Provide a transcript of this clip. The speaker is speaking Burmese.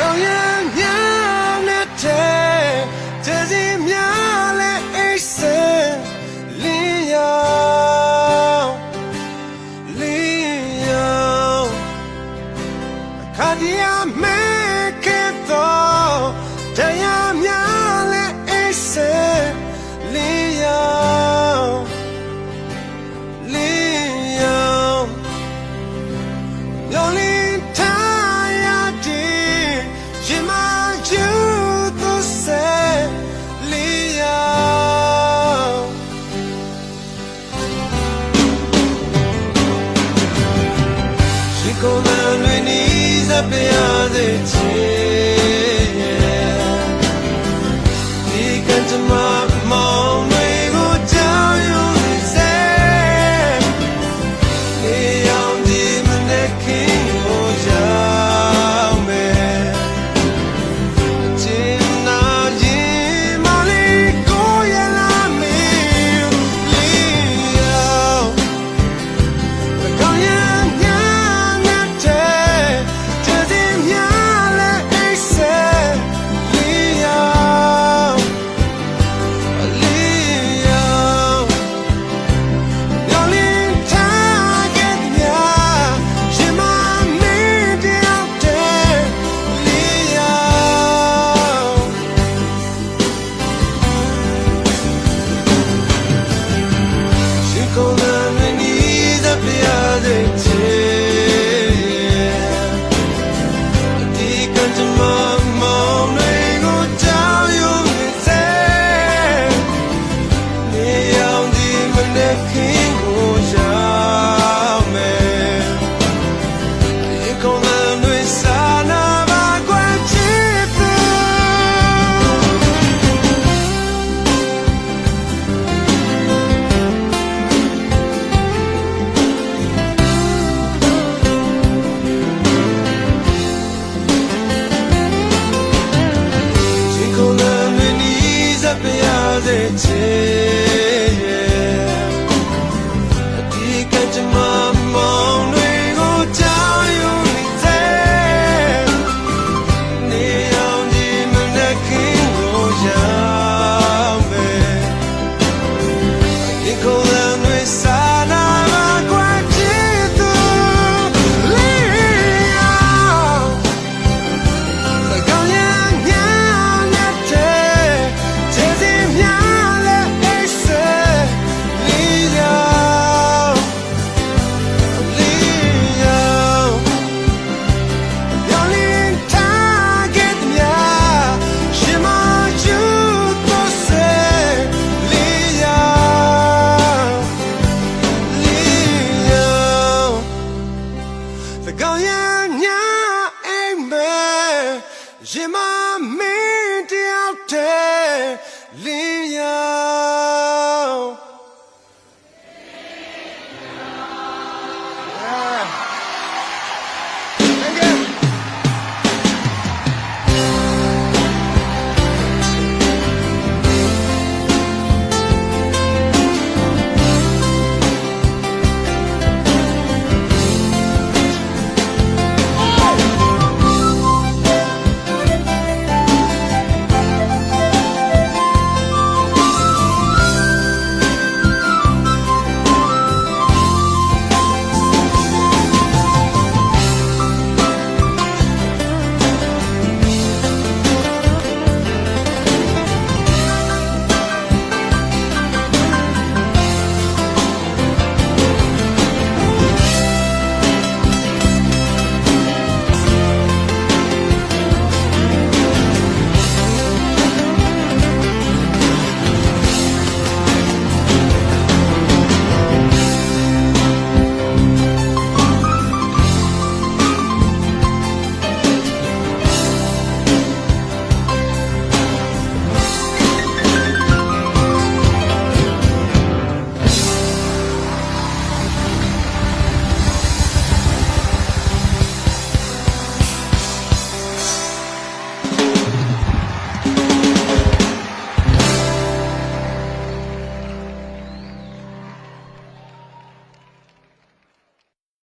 Oh yeah! happy are the children ရှ တကောင်ရညအိမ်မဲရင်မမင်းတယောက်တည်းလင်းရ